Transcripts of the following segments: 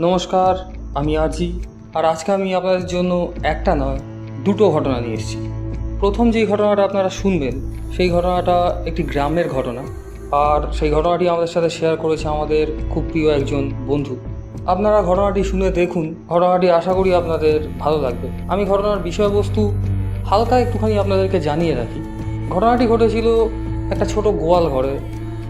নমস্কার, আমি আরজি। আর আজকে আমি আপনাদের জন্য একটা নয়, দুটো ঘটনা নিয়ে এসেছি। প্রথম যেই ঘটনাটা আপনারা শুনবেন, সেই ঘটনাটা একটি গ্রামের ঘটনা। আর সেই ঘটনাটি আমাদের সাথে শেয়ার করেছে আমাদের খুব প্রিয় একজন বন্ধু। আপনারা ঘটনাটি শুনে দেখুন, ঘটনাটি আশা করি আপনাদের ভালো লাগবে। আমি ঘটনার বিষয়বস্তু হালকা একটুখানি আপনাদেরকে জানিয়ে রাখি। ঘটনাটি ঘটেছিল একটা ছোট গোয়াল ঘরে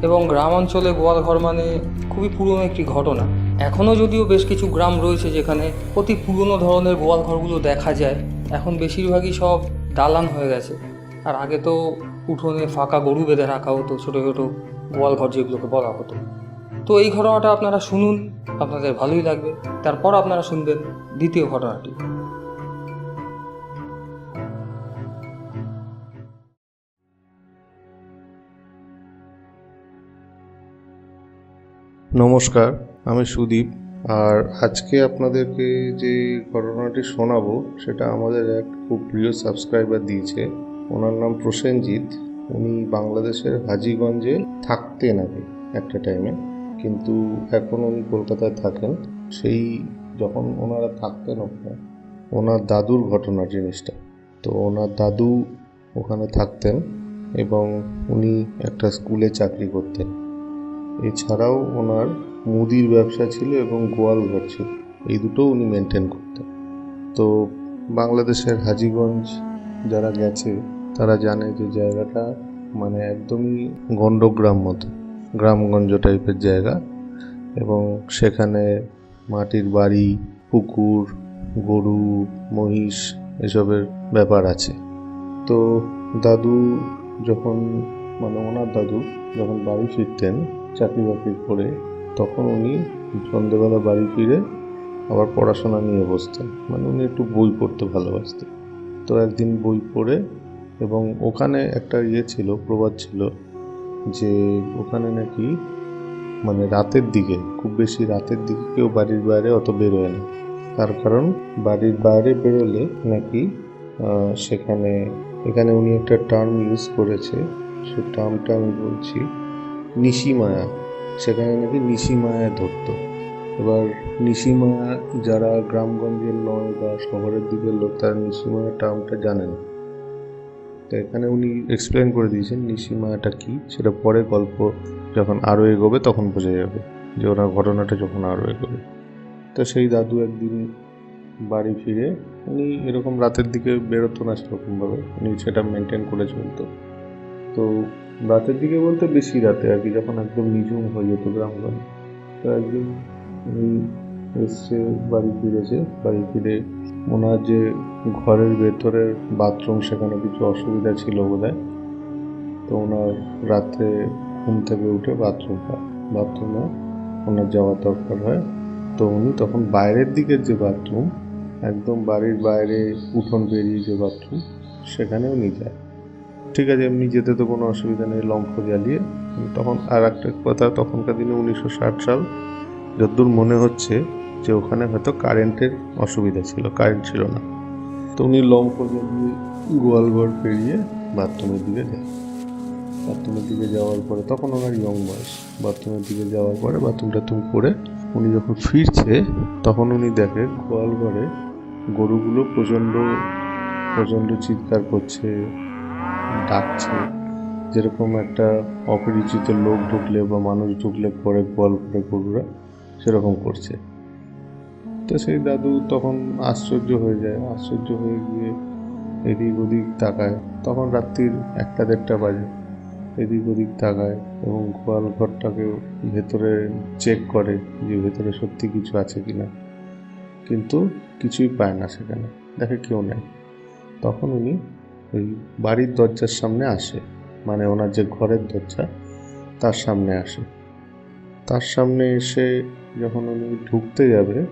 এবং গ্রাম অঞ্চলে গোয়াল ঘর মানে খুবই পুরনো একটি ঘটনা। এখনও যদিও বেশ কিছু গ্রাম রয়েছে যেখানে অতি পুরনো ধরনের গোয়াল ঘরগুলো দেখা যায়, এখন বেশিরভাগই সব দালান হয়ে গেছে। আর আগে তো উঠোনে ফাঁকা গরু বেঁধে রাখা হতো ছোটো ছোটো গোয়াল ঘর যেগুলোকে বলা হতো। তো এই ঘটনাটা আপনারা শুনুন, আপনাদের ভালোই লাগবে। তারপর আপনারা শুনবেন দ্বিতীয় ঘটনাটি। নমস্কার। আমি সুদীপ। আর আজকে আপনাদেরকে যে ঘটনাটি শোনাবো, সেটা আমাদের এক খুব প্রিয় সাবস্ক্রাইবার দিয়েছে। ওনার নাম প্রসেনজিৎ। উনি বাংলাদেশের হাজিগঞ্জে থাকতেন আগে একটা টাইমে কিন্তু এখন উনি কলকাতায় থাকেন। সেই যখন ওনারা থাকতেন ওখানে, ওনার দাদুর ঘটনা জিনিসটা। তো ওনার দাদু ওখানে থাকতেন এবং উনি একটা স্কুলে চাকরি করতেন। এছাড়াও ওনার মুদির ব্যবসা ছিল এবং গোয়াল ঘর ছিল। এই দুটো উনি মেনটেন করতেন। তো বাংলাদেশের হাজিগঞ্জ যারা গেছে, তারা জানে যে জায়গাটা মানে একদমই গণ্ডগ্রাম মতো, গ্রামগঞ্জ টাইপের জায়গা। এবং সেখানে মাটির বাড়ি, পুকুর, গরু, মহিষ এসবের ব্যাপার আছে। তো দাদু যখন মানে ওনার দাদু যখন বাড়ি ফিরতেন চাকরি বাকরি করে তখন উনি সন্ধ্যেবেলা বাড়ি ফিরে আবার পড়াশোনা নিয়ে বসতেন। মানে উনি একটু বই পড়তে ভালোবাসতেন। তো একদিন বই পড়ে এবং ওখানে একটা ইয়ে ছিল, প্রবাদ ছিল যে ওখানে নাকি মানে রাতের দিকে, খুব বেশি রাতের দিকে কেউ বাড়ির বাইরে অত বেরোয় না। তার কারণ বাড়ির বাইরে বেরোলে নাকি সেখানে, এখানে উনি একটা টার্ম ইউজ করেছে। সে টার্মটা আমি বলছি নিশিমায়া সেখানে নাকি নিশিমায়া ধরতো। এবার নিশিমায়া যারা গ্রামগঞ্জের নয় বা শহরের দিকের লোক, তারা নিশিমায়া টার্মটা জানে না। তো এখানে উনি এক্সপ্লেন করে দিয়েছেন নিশিমায়াটা কি, সেটা পরে গল্প যখন আরও এগোবে তখন বোঝা যাবে যে ওনার ঘটনাটা যখন আরও এগোবে। তো সেই দাদু একদিন বাড়ি ফিরে, উনি এরকম রাতের দিকে বেরোতো না সেরকমভাবে, উনি সেটা মেনটেন করে চলতো। তো রাতের দিকে বলতে বেশি রাতে আর কি, যখন একদম নিঝুম হয়ে যেত গ্রামগঞ্জ। তো একদিন এসছে, বাড়ি ফিরেছে, বাড়ি ফিরে ওনার যে ঘরের ভেতরের বাথরুম সেখানে কিছু অসুবিধা ছিল বোধহয়। তো ওনার রাতে ঘুম থেকে উঠে বাথরুম পায় বাথরুমে ওনার যাওয়ার দরকার হয়। তো উনি তখন বাইরের দিকের যে বাথরুম, একদম বাড়ির বাইরে উঠোন বেরিয়ে যে বাথরুম সেখানে উনি যায়। ঠিক আছে এমনি যেতে তো কোনো অসুবিধা নেই লম্ফ জ্বালিয়ে। তখন আর একটা কথা, তখনকার দিনে উনিশশো ষাট সাল যতদূর মনে হচ্ছে যে ওখানে হয়তো কারেন্টের অসুবিধা ছিল, কারেন্ট ছিল না। তো উনি লম্ফ জ্বালিয়ে গোয়ালঘর পেরিয়ে বাথরুমের দিকে যায়। বাথরুমের দিকে যাওয়ার পরে, তখন ওনার ইয়ং বয়স। বাথরুমের দিকে যাওয়ার পরে বাথরুম টাথরুম করে উনি যখন ফিরছে, তখন উনি দেখে গোয়াল ঘরে গরুগুলো প্রচণ্ড প্রচণ্ড চিৎকার করছে ডাকছে। যেরকম একটা অপরিচিত লোক ঢুকলে বা মানুষ ঢুকলে পরে গোয়াল ঘরে গরুরা সেরকম করছে। তো সেই দাদু তখন আশ্চর্য হয়ে যায়। আশ্চর্য হয়ে গিয়ে এদিক ওদিক তাকায়। তখন রাত্রির একটা দেড়টা বাজে। এদিক ওদিক তাকায় এবং গোয়াল ঘরটাকে ভেতরে চেক করে যে ভেতরে সত্যি কিছু আছে কি না কিন্তু কিছুই পায় না সেখানে। দেখে কেউ নেই। তখন উনি ওই বাড়ির দরজার সামনে আসে। মানে ওনার যে ঘরের দরজা, তার সামনে আসে। তার সামনে এসে যখন উনি ঢুকতে যাবে,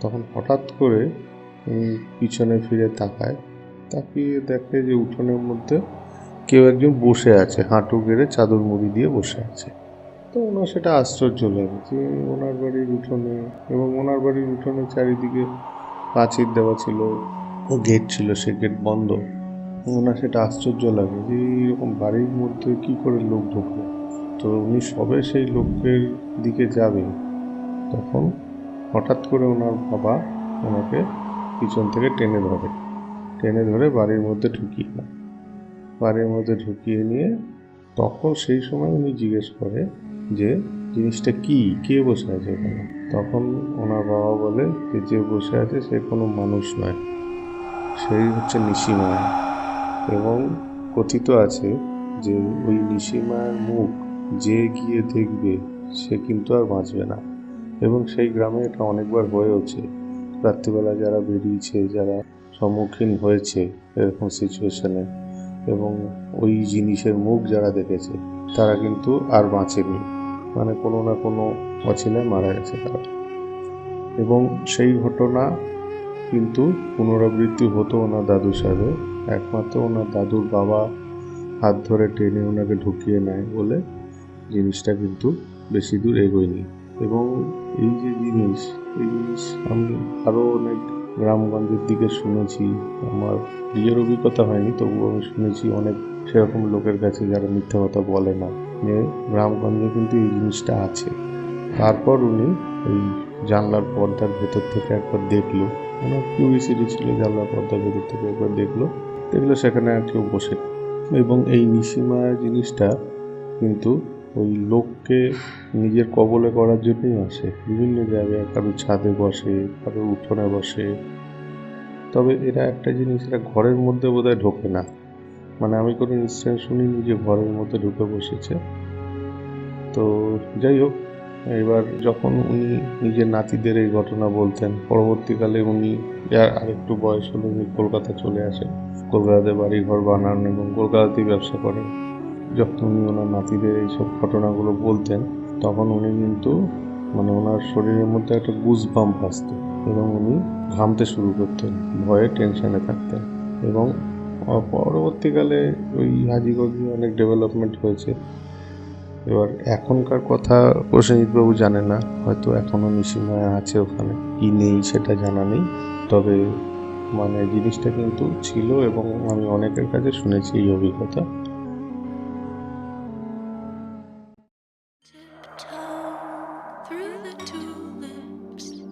তখন হঠাৎ করে পিছনে ফিরে তাকায়। তাকিয়ে দেখে যে উঠোনের মধ্যে কেউ একজন বসে আছে, হাঁটু গেড়ে চাদর মুড়ি দিয়ে বসে আছে। তো ওনার সেটা আশ্চর্য লাগে যে ওনার বাড়ির উঠোনে এবং ওনার বাড়ির উঠোনে চারিদিকে প্রাচীর দেওয়া ছিল, ও গেট ছিল, সে গেট বন্ধ। ওনার সেটা আশ্চর্য লাগে যে এরকম বাড়ির মধ্যে কি করে লোক ঢুকলো তো উনি সবে সেই লোকের দিকে যাবে তখন হঠাৎ করে ওনার বাবা ওনাকে পিছন থেকে টেনে ধরে। টেনে ধরে বাড়ির মধ্যে ঢুকিয়ে দেয় বাড়ির মধ্যে ঢুকিয়ে নিয়ে তখন সেই সময় উনি জিজ্ঞেস করে যে, জিনিসটা কি? কে বসে আছে এখানে? তখন ওনার বাবা বলে, যে যে বসে আছে সে কোনো মানুষ নয়। সেই হচ্ছে নিশিমায়া এবং কথিত আছে যে ওই নিশিমায়ের মুখ যে গিয়ে দেখবে, সে কিন্তু আর বাঁচবে না। এবং সেই গ্রামে এটা অনেকবার হয়েওছে। রাত্রিবেলা যারা বেরিয়েছে, যারা সম্মুখীন হয়েছে এরকম সিচুয়েশনে এবং ওই জিনিসের মুখ যারা দেখেছে, তারা কিন্তু আর বাঁচেনি। মানে কোনো না কোনো অচিলায় মারা গেছে তারা। এবং সেই ঘটনা কিন্তু পুনরাবৃত্তি হতো ওনার দাদুর সাথে একমাত্র ওনার দাদুর বাবা হাত ধরে টেনে ওনাকে ঢুকিয়ে নেয় বলে জিনিসটা কিন্তু বেশি দূর এগোয়নি। এবং এই যে জিনিস, এই জিনিস আমি আরও অনেক গ্রামগঞ্জের দিকে শুনেছি। আমার নিজের অভিজ্ঞতা হয়নি, তবুও আমি শুনেছি অনেক সেরকম লোকের কাছে যারা মিথ্যা কথা বলে না যে গ্রামগঞ্জে কিন্তু এই জিনিসটা আছে। তারপর উনি এই জানলার পর্দার ভেতর থেকে একবার দেখল। ওনার কিউরিসিটি ছিল জানলার পর্দার ভেতর থেকে একবার দেখল। দেখল সেখানে আর কেউ বসে এবং এই নিশিমা জিনিসটা কিন্তু ওই লোককে নিজের কবলে করার জন্যই আসে। বিভিন্ন জায়গায় কারও ছাদে বসে, কারও উঠোনে বসে। তবে এরা একটা জিনিস, এরা ঘরের মধ্যে বোধহয় ঢোকে না। মানে আমি কোনো ইনস্ট্যান্ট শুনিনি যে ঘরের মধ্যে ঢুকে বসেছে। তো যাই হোক এবার যখন উনি নিজের নাতিদের এই ঘটনা বলতেন পরবর্তীকালে উনি যার আরেকটু বয়স হলে উনি কলকাতা চলে আসেন। কলকাতাতে বাড়ি ঘর বানান এবং কলকাতাতেই ব্যবসা করেন। যখন উনি ওনার নাতিদের এইসব ঘটনাগুলো বলতেন, তখন উনি কিন্তু মানে ওনার শরীরের মধ্যে একটা গুজ বাম্প আসতো এবং উনি ঘামতে শুরু করতেন, ভয়ে টেনশনে থাকতেন এবং পরবর্তীকালে ওই হাজিগঞ্জে অনেক ডেভেলপমেন্ট হয়েছে। এবার এখনকার কথা প্রসেনজিৎবাবু জানে না, হয়তো এখনও নিশিমায়া আছে ওখানে। কি নেই সেটা জানা নেই। তবে মানে জিনিসটা কিন্তু ছিল এবং আমি অনেকের কাছে শুনেছি এই অভিজ্ঞতা.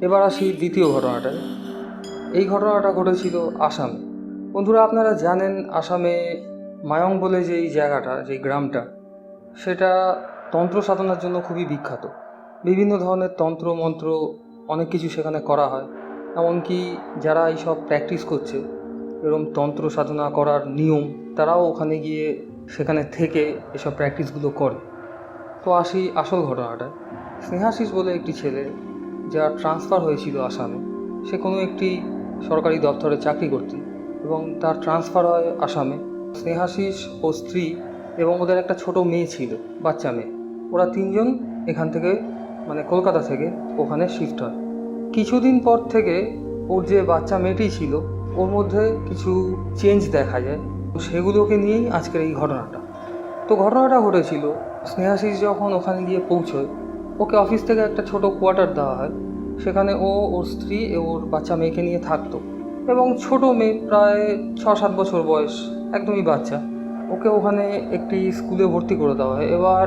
এবার আসি দ্বিতীয় ঘটনাটায়। এই ঘটনাটা ঘটেছিল আসামে। বন্ধুরা, আপনারা জানেন আসামে মায়ং বলে যে এই জায়গাটা যে গ্রামটা সেটা তন্ত্র সাধনার জন্য খুবই বিখ্যাত। বিভিন্ন ধরনের তন্ত্র, মন্ত্র অনেক কিছু সেখানে করা হয়। এমনকি যারা এইসব প্র্যাকটিস করছে, এরকম তন্ত্র সাধনা করার নিয়ম, তারাও ওখানে গিয়ে সেখানে থেকে এসব প্র্যাকটিসগুলো করে। তো আসি আসল ঘটনাটায় স্নেহাশিস বলে একটি ছেলে, যার ট্রান্সফার হয়েছিল আসামে, সে কোনো একটি সরকারি দপ্তরে চাকরি করত এবং তার ট্রান্সফার হয় আসামে। স্নেহাশিস ও স্ত্রী এবং ওদের একটা ছোট মেয়ে ছিল, বাচ্চা মেয়ে। ওরা তিনজন এখান থেকে মানে কলকাতা থেকে ওখানে শিফট হয়। কিছুদিন পর থেকে ওর যে বাচ্চা মেয়েটি ছিল, ওর মধ্যে কিছু চেঞ্জ দেখা যায়। তো সেগুলোকে নিয়েই আজকের এই ঘটনাটা। তো ঘটনাটা ঘটেছিল, স্নেহাশিস যখন ওখানে গিয়ে পৌঁছয়, ওকে অফিস থেকে একটা ছোট কোয়ার্টার দেওয়া হয়। সেখানে ও, ওর স্ত্রী ওর বাচ্চা মেয়েকে নিয়ে থাকতো। এবং ছোট মেয়ে প্রায় ছ সাত বছর বয়স, একদমই বাচ্চা। ওকে ওখানে একটি স্কুলে ভর্তি করে দেওয়া হয়। এবার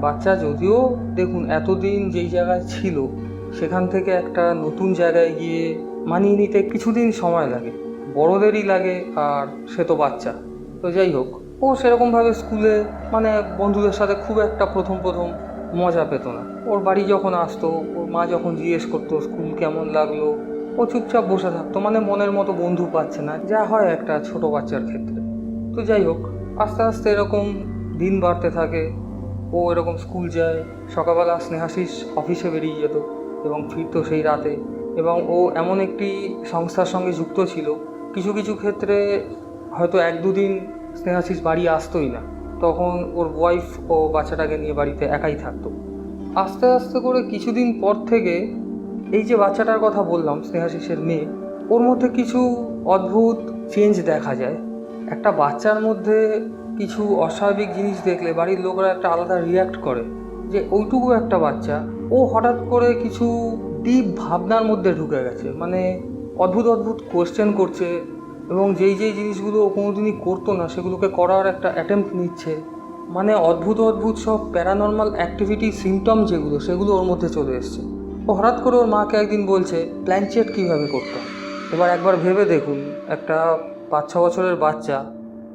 বাচ্চা যদিও দেখুন এতদিন যেই জায়গায় ছিল, সেখান থেকে একটা নতুন জায়গায় গিয়ে মানিয়ে নিতে কিছুদিন সময় লাগে। বড়দেরই লাগে আর সে তো বাচ্চা। তো যাই হোক, ও সেরকমভাবে স্কুলে মানে বন্ধুদের সাথে খুব একটা প্রথম প্রথম মজা পেত না। ওর বাড়ি যখন আসতো, ওর মা যখন জিজ্ঞেস করতো, স্কুল কেমন লাগল? ও চুপচাপ বসে থাকতো মানে মনের মতো বন্ধু পাচ্ছে না। যা হয় একটা ছোট বাচ্চার ক্ষেত্রে। তো যাই হোক আস্তে আস্তে এরকম দিন বাড়তে থাকে। ও এরকম স্কুল যায়, সকালবেলা স্নেহাশিস অফিসে বেরিয়ে যেত এবং ফিরতো সেই রাতে। এবং ও এমন একটি সংস্থার সঙ্গে যুক্ত ছিল। কিছু কিছু ক্ষেত্রে হয়তো এক দুদিন স্নেহাশিস বাড়ি আসতোই না। তখন ওর ওয়াইফ ও বাচ্চাটাকে নিয়ে বাড়িতে একাই থাকতো। আস্তে আস্তে করে কিছুদিন পর থেকে এই যে বাচ্চাটার কথা বললাম স্নেহাশিসের মেয়ে, ওর মধ্যে কিছু অদ্ভুত চেঞ্জ দেখা যায়। একটা বাচ্চার মধ্যে কিছু অস্বাভাবিক জিনিস দেখলে বাড়ির লোকরা একটা আলাদা রিয়াক্ট করে যে ওইটুকু একটা বাচ্চা। ও হঠাৎ করে কিছু ডিপ ভাবনার মধ্যে ঢুকে গেছে। মানে অদ্ভুত অদ্ভুত কোয়েশ্চেন করছে এবং যেই যেই জিনিসগুলো ও কোনোদিনই করতো না, সেগুলোকে করার একটা অ্যাটেম্প্ট নিচ্ছে। মানে অদ্ভুত অদ্ভুত সব প্যারানর্মাল অ্যাক্টিভিটি সিমটম যেগুলো, সেগুলো ওর মধ্যে চলে এসছে। ও হঠাৎ করে ওর মাকে একদিন বলছে প্ল্যানচেট কীভাবে করতে এবার একবার ভেবে দেখুন, একটা পাঁচ ছ বছরের বাচ্চা,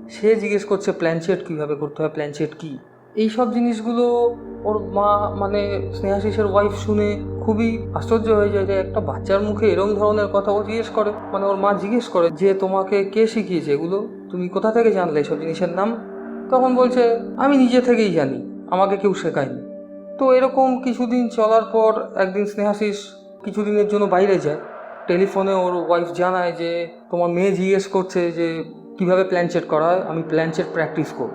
সে জিজ্ঞেস করছে প্ল্যানচেট কীভাবে করতে হয়? প্ল্যানচেট কী? এই সব জিনিসগুলো ওর মা মানে স্নেহাশিসের ওয়াইফ শুনে খুবই আশ্চর্য হয়ে যায় যে একটা বাচ্চার মুখে এরম ধরনের কথা ও জিজ্ঞেস করে। মানে ওর মা জিজ্ঞেস করে যে, তোমাকে কে শিখিয়েছে এগুলো? তুমি কোথা থেকে জানলে এসব জিনিসের নাম? তখন বলছে, আমি নিজে থেকেই জানি, আমাকে কেউ শেখায়নি। তো এরকম কিছুদিন চলার পর একদিন স্নেহাশিস কিছুদিনের জন্য বাইরে যায়। টেলিফোনে ওর ওয়াইফ জানায় যে, তোমার মেয়ে জিজ্ঞেস করছে যে, কীভাবে প্ল্যানচেট করা হয়? আমি প্ল্যানচেট প্র্যাকটিস করব।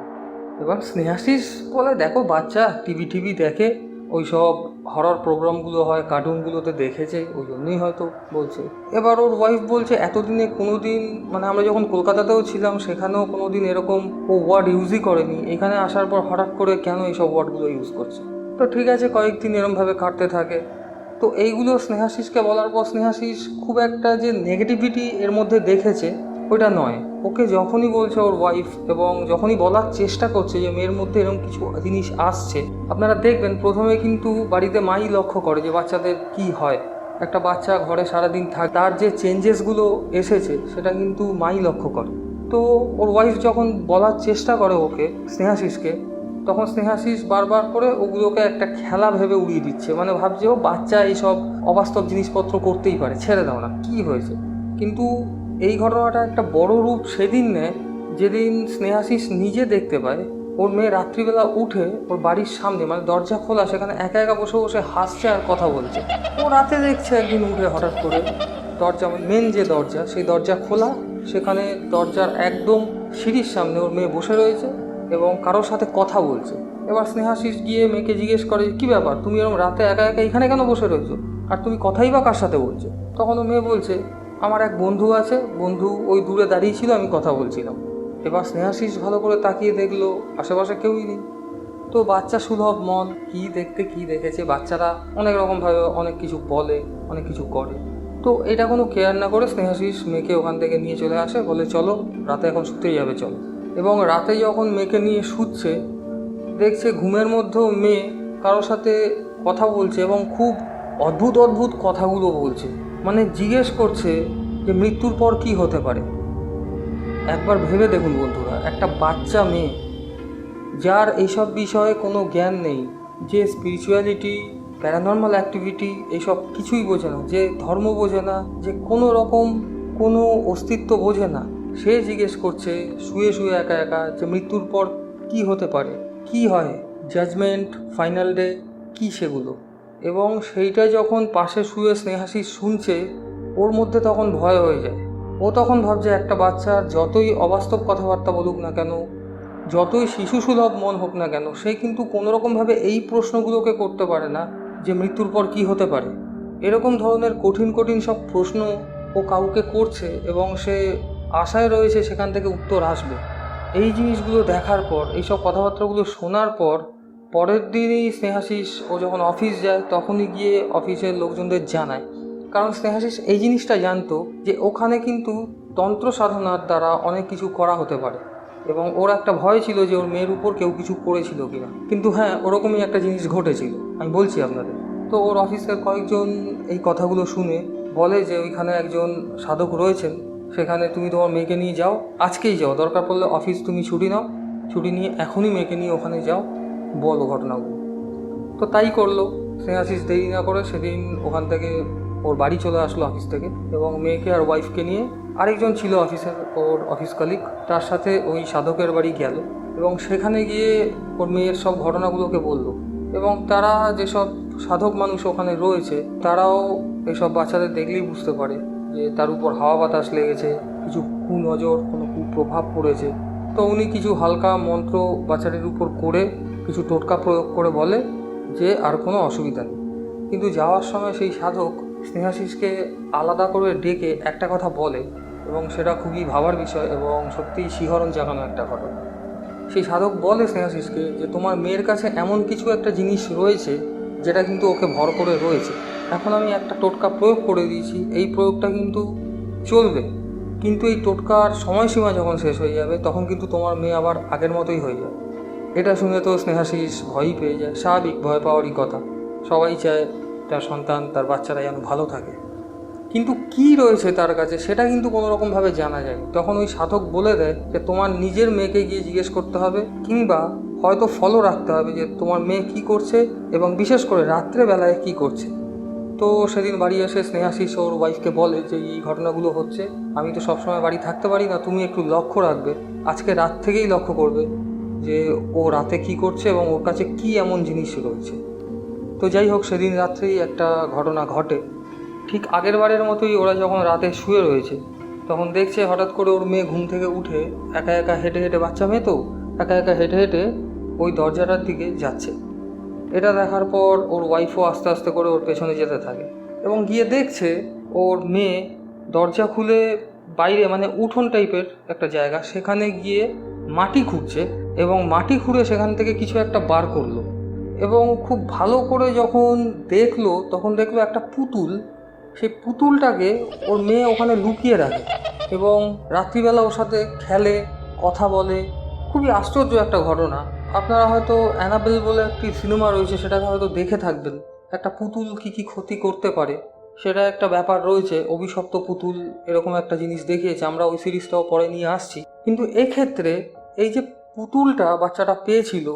এবার স্নেহাশিস বলে, দেখো বাচ্চা টিভি টিভি দেখে, ওই সব হরর প্রোগ্রামগুলো হয় কার্টুনগুলোতে দেখেছে, ওই জন্যই হয়তো বলছে। এবার ওর ওয়াইফ বলছে, এতদিনে কোনো দিন মানে আমরা যখন কলকাতাতেও ছিলাম, সেখানেও কোনো দিন এরকম ও ওয়ার্ড ইউজই করেনি। এখানে আসার পর হঠাৎ করে কেন এইসব ওয়ার্ডগুলো ইউজ করছে? তো ঠিক আছে, কয়েকদিন এরমভাবে কাটতে থাকে। তো এইগুলো স্নেহাশিসকে বলার পর স্নেহাশিস খুব একটা যে নেগেটিভিটি এর মধ্যে দেখেছে, ওইটা নয়। ওকে যখনই বলছে ওর ওয়াইফ এবং যখনই বলার চেষ্টা করছে যে মেয়ের মধ্যে এরকম কিছু জিনিস আসছে, আপনারা দেখবেন প্রথমে কিন্তু বাড়িতে মাই লক্ষ্য করে যে বাচ্চাদের কি হয়। একটা বাচ্চা ঘরে সারাদিন থাকে, তার যে চেঞ্জেসগুলো এসেছে, সেটা কিন্তু মাই লক্ষ্য করে। তো ওর ওয়াইফ যখন বলার চেষ্টা করে ওকে, স্নেহাশিসকে তখন স্নেহাশিস বারবার করে ওগুলোকে একটা খেলা ভেবে উড়িয়ে দিচ্ছে। মানে ভাবছে, ও বাচ্চা, এইসব অবাস্তব জিনিসপত্র করতেই পারে, ছেড়ে দাও না। কী হয়েছে? কিন্তু এই ঘটনাটা একটা বড় রূপ সেদিন নেয়, যেদিন স্নেহাশিস নিজে দেখতে পায়, ওর মেয়ে রাত্রিবেলা উঠে ওর বাড়ির সামনে মানে দরজা খোলা, সেখানে একা একা বসে বসে হাসছে আর কথা বলছে। ও রাতে দেখছে একদিন উঠে হঠাৎ করে দরজা, মেন যে দরজা, সেই দরজা খোলা, সেখানে দরজার একদম সিঁড়ির সামনে ওর মেয়ে বসে রয়েছে। এবং কারোর সাথে কথা বলছে। এবার স্নেহাশিস গিয়ে মেয়েকে জিজ্ঞেস করে, কি ব্যাপার? তুমি এরকম রাতে একা একা এখানে কেন বসে রয়েছো? আর তুমি কথাই বা কার সাথে বলছো? তখন মেয়ে বলছে, আমার এক বন্ধু আছে। বন্ধু ওই দূরে দাঁড়িয়ে ছিল, আমি কথা বলছিলাম। এবার স্নেহাশিস ভালো করে তাকিয়ে দেখল, আশেপাশে কেউই নেই। তো বাচ্চা সুলভ মন, কি দেখতে কি দেখেছে বাচ্চারা, অনেক রকমভাবে অনেক কিছু বলে, অনেক কিছু করে। তো এটা কোনো কেয়ার না করে স্নেহাশিস মেয়েকে ওখান থেকে নিয়ে চলে আসে, বলে, চলো, রাতে এখন শুতেই যাবে চলো। এবং রাতে যখন মেয়েকে নিয়ে শুচ্ছে, দেখছে ঘুমের মধ্যেও মেয়ে কারোর সাথে কথা বলছে এবং খুব অদ্ভুত অদ্ভুত কথাগুলো বলছে। মানে জিজ্ঞেস করছে যে মৃত্যুর পর কি হতে পারে। একবার ভেবে দেখুন বন্ধুরা, একটা বাচ্চা মেয়ে, যার এইসব বিষয়ে কোনো জ্ঞান নেই, যে স্পিরিচুয়ালিটি প্যারানর্মাল অ্যাক্টিভিটি এইসব কিছুই বোঝে না, যে ধর্ম বোঝে না, যে কোনো রকম কোনো অস্তিত্ব বোঝে না সে জিজ্ঞেস করছে, শুয়ে শুয়ে একা একা যে মৃত্যুর পর কি হতে পারে? কি হয়? জাজমেন্ট ফাইনাল ডে কি সেগুলো? এবং সেইটা যখন পাশে শুয়ে স্নেহাসি শুনছে, ওর মধ্যে তখন ভয় হয়ে যায়। ও তখন ভাবছে, একটা বাচ্চার যতই অবাস্তব কথাবার্তা বলুক না কেন, যতই শিশু সুলভ মন হোক না কেন, সে কিন্তু কোনোরকমভাবে এই প্রশ্নগুলোকে করতে পারে না যে মৃত্যুর পর কি হতে পারে। এরকম ধরনের কঠিন কঠিন সব প্রশ্ন ও কাউকে করছে এবং সে আশায় রয়েছে সেখান থেকে উত্তর আসবে। এই জিনিসগুলো দেখার পর এইসব কথাবার্তাগুলো শোনার পর, পরের দিনই স্নেহাশিস, ও যখন অফিস যায়, তখনই গিয়ে অফিসের লোকজনদের জানায়। কারণ স্নেহাশিস এই জিনিসটা জানতো যে, ওখানে কিন্তু তন্ত্র সাধনার দ্বারা অনেক কিছু করা হতে পারে। এবং ওর একটা ভয় ছিল যে, ওর মেয়ের উপর কেউ কিছু করেছিল কিনা। কিন্তু হ্যাঁ ওরকমই একটা জিনিস ঘটেছিল, আমি বলছি আপনাদের। তো ওর অফিসের কয়েকজন এই কথাগুলো শুনে বলে যে, ওইখানে একজন সাধক রয়েছেন সেখানে তুমি তোমার মেয়েকে নিয়ে যাও। আজকেই যাও। দরকার পড়লে অফিস তুমি ছুটি নাও। ছুটি নিয়ে এখনই মেয়েকে নিয়ে ওখানে যাও। বলো ঘটনাগুলো। তো তাই করল। স্নেহাশিস দেরি না করে সেদিন ওখান থেকে ওর বাড়ি চলে আসলো অফিস থেকে এবং মেয়েকে আর ওয়াইফকে নিয়ে আরেকজন ছিল অফিসের ওর অফিস কালিক তার সাথে ওই সাধকের বাড়ি গেল এবং সেখানে গিয়ে ওর মেয়ের সব ঘটনাগুলোকে বলল এবং তারা যেসব সাধক মানুষ ওখানে রয়েছে, তারাও এসব বাচ্চাদের দেখলেই বুঝতে পারে। যে তার উপর হাওয়া বাতাস লেগেছে, কিছু কুনজর, কোনো কুপ্রভাব পড়েছে। তো উনি কিছু হালকা মন্ত্র বাচ্চাটির উপর করে, কিছু টোটকা প্রয়োগ করে বলে যে আর কোনো অসুবিধা নেই। কিন্তু যাওয়ার সময় সেই সাধক স্নেহাশিসকে আলাদা করে ডেকে একটা কথা বলে এবং সেটা খুবই ভাবার বিষয় এবং সত্যিই শিহরণ জাগানো একটা ঘটনা। সেই সাধক বলে স্নেহাশিসকে যে তোমার মেয়ের কাছে এমন কিছু একটা জিনিস রয়েছে, যেটা কিন্তু ওকে ভর করে রয়েছে। এখন আমি একটা টোটকা প্রয়োগ করে দিয়েছি। এই প্রয়োগটা কিন্তু চলবে। কিন্তু এই টোটকার সময়সীমা যখন শেষ হয়ে যাবে, তখন কিন্তু তোমার মেয়ে আবার আগের মতোই হয়ে যাবে। এটা শুনে তো স্নেহাশিস ভয়ই পেয়ে যায়। স্বাভাবিক ভয় পাওয়ারই কথা। সবাই চায় তার সন্তান, তার বাচ্চারা যেন ভালো থাকে। কিন্তু কি রয়েছে তার কাছে, সেটা কিন্তু কোনো রকমভাবে জানা যায় তখন ওই সাধক বলে দেয় যে, তোমার নিজের মেয়েকে গিয়ে জিজ্ঞেস করতে হবে কিংবা হয়তো ফলো রাখতে হবে যে, তোমার মেয়ে কি করছে এবং বিশেষ করে রাত্রেবেলায় কি করছে। তো সেদিন বাড়ি এসে স্নেহাশিস ওর ওয়াইফকে বলে যে এই ঘটনাগুলো হচ্ছে। আমি তো সবসময় বাড়ি থাকতে পারি না, তুমি একটু লক্ষ্য রাখবে। আজকে রাত থেকেই লক্ষ্য করবে যে ও রাতে কি করছে এবং ওর কাছে কি এমন জিনিস রয়েছে। তো যাই হোক, সেদিন রাত্রেই একটা ঘটনা ঘটে। ঠিক আগের বারের মতোই ওরা যখন রাতে শুয়ে রয়েছে, তখন দেখছে হঠাৎ করে ওর মেয়ে ঘুম থেকে উঠে একা একা হেঁটে হেঁটে, বাচ্চা মেয়ে তো, একা একা হেঁটে হেঁটে ওই দরজাটার দিকে যাচ্ছে। এটা দেখার পর ওর ওয়াইফও আস্তে আস্তে করে ওর পেছনে যেতে থাকে এবং গিয়ে দেখছে ওর মেয়ে দরজা খুলে বাইরে মানে উঠোন টাইপের একটা জায়গা, সেখানে গিয়ে মাটি খুঁড়ছে এবং মাটি খুঁড়ে সেখান থেকে কিছু একটা বার করল এবং খুব ভালো করে যখন দেখল, তখন দেখল একটা পুতুল, সেই পুতুলটাকে ওর মেয়ে ওখানে লুকিয়ে রাখে এবং রাত্রিবেলা ওর সাথে খেলে, কথা বলে, খুবই আশ্চর্য একটা ঘটনা। আপনারা হয়তো অ্যানাবেল বলে একটি সিনেমা রয়েছে, সেটাকে হয়তো দেখে থাকবেন। একটা পুতুল কি কি ক্ষতি করতে পারে, সেটা একটা ব্যাপার রয়েছে। অভিশপ্ত পুতুল এরকম একটা জিনিস দেখিয়েছে, আমরা ওই সিরিজটাও পরে নিয়ে আসছি। কিন্তু এক্ষেত্রে এই যে পুতুলটা বাচ্চাটা পেয়েছিল,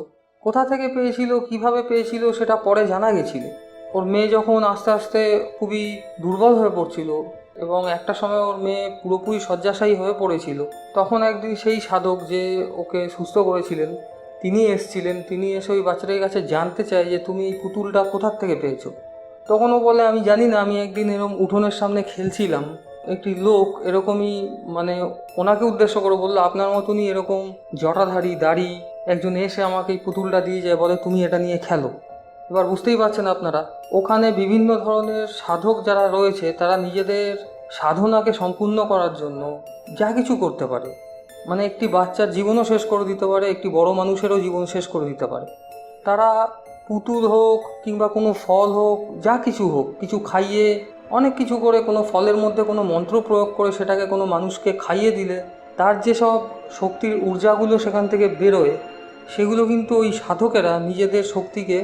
কোথা থেকে পেয়েছিল, কীভাবে পেয়েছিল, সেটা পরে জানা গেছিল। ওর মেয়ে যখন আস্তে আস্তে খুবই দুর্বল হয়ে পড়ছিল এবং একটা সময় ওর মেয়ে পুরোপুরি শয্যাশায়ী হয়ে পড়েছিল, তখন একদিন সেই সাধক যে ওকে সুস্থ করেছিলেন তিনি এসছিলেন, তিনি এসে ওই বাচ্চাটার কাছে জানতে চায় যে তুমি এই পুতুলটা কোথার থেকে পেয়েছ। তখন ও বলে, আমি জানি না, আমি একদিন এরকম উঠোনের সামনে খেলছিলাম। একটি লোক এরকমই মানে ওনাকে উদ্দেশ্য করে বলল, আপনার মতনই এরকম জটাধারী, দাড়ি, একজন এসে আমাকে এই পুতুলটা দিয়ে যায়, বলে তুমি এটা নিয়ে খেলো। এবার বুঝতেই পারছেন আপনারা, ওখানে বিভিন্ন ধরনের সাধক যারা রয়েছে, তারা নিজেদের সাধনাকে সম্পূর্ণ করার জন্য যা কিছু করতে পারে। মানে একটি বাচ্চার জীবনও শেষ করে দিতে পারে, একটি বড় মানুষেরও জীবন শেষ করে দিতে পারে। তারা পুতুল হোক কিংবা কোনো ফল হোক, যা কিছু হোক, কিছু খাইয়ে, অনেক কিছু করে, কোনো ফলের মধ্যে কোনো মন্ত্র প্রয়োগ করে সেটাকে কোনো মানুষকে খাইয়ে দিলে, তার যেসব শক্তির ঊর্জাগুলো সেখান থেকে বেরোয়, সেগুলো কিন্তু ওই সাধকেরা নিজেদের শক্তিকে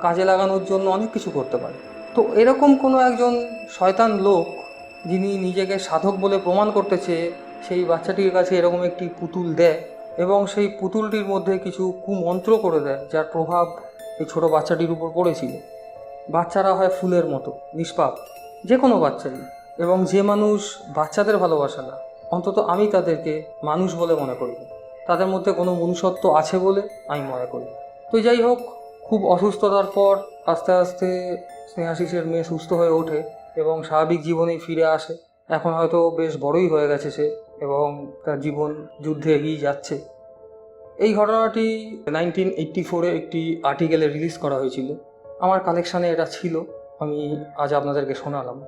কাজে লাগানোর জন্য অনেক কিছু করতে পারে। তো এরকম কোনো একজন শয়তান লোক, যিনি নিজেকে সাধক বলে প্রমাণ করতে চেয়ে সেই বাচ্চাটির কাছে এরকম একটি পুতুল দেয় এবং সেই পুতুলটির মধ্যে কিছু কুমন্ত্র করে দেয়, যার প্রভাব এই ছোট বাচ্চাটির উপর পড়েছিল। বাচ্চারা হয় ফুলের মতো, নিষ্পাপ যে কোনো বাচ্চারই এবং যে মানুষ বাচ্চাদের ভালোবাসে না, অন্তত আমি তাদেরকে মানুষ বলে মনে করি। তাদের মধ্যে কোনো মনুষ্যত্ব আছে বলে আমি মনে করি। তো যাই হোক, খুব অসুস্থতার পর আস্তে আস্তে স্নেহাশিসের মেয়ে সুস্থ হয়ে ওঠে এবং স্বাভাবিক জীবনেই ফিরে আসে। এখন হয়তো বেশ বড়ই হয়ে গেছে সে। এবং তার জীবন যুদ্ধে এগিয়ে যাচ্ছে। এই ঘটনাটি নাইনটিন এইট্টি ফোরে একটি আর্টিকেলে রিলিজ করা হয়েছিল। আমার কালেকশানে এটা ছিল, আমি আজ আপনাদেরকে শোনালাম।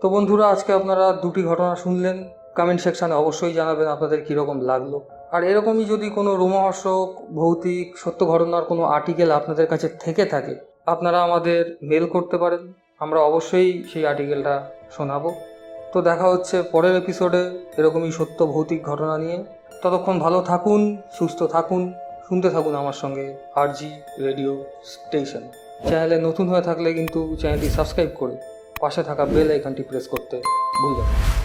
তো বন্ধুরা, আজকে আপনারা দুটি ঘটনা শুনলেন। কমেন্ট সেকশানে অবশ্যই জানাবেন আপনাদের কীরকম লাগল। আর এরকমই যদি কোনো রোমহর্ষক, ভৌতিক, সত্য ঘটনার কোনো আর্টিকেল আপনাদের কাছে থেকে থাকে, আপনারা আমাদের মেল করতে পারেন। আমরা অবশ্যই সেই আর্টিকেলটা শোনাবো। তো দেখা হচ্ছে পরের এপিসোডে এরকমই সত্য ভৌতিক ঘটনা নিয়ে। ততক্ষণ ভালো থাকুন, সুস্থ থাকুন, শুনতে থাকুন আমার সঙ্গে আরজি রেডিও স্টেশন চ্যানেলে নতুন হয়ে থাকলে কিন্তু চ্যানেলটি সাবস্ক্রাইব করে পাশে থাকা বেল আইকনটি প্রেস করতে ভুলবেন না।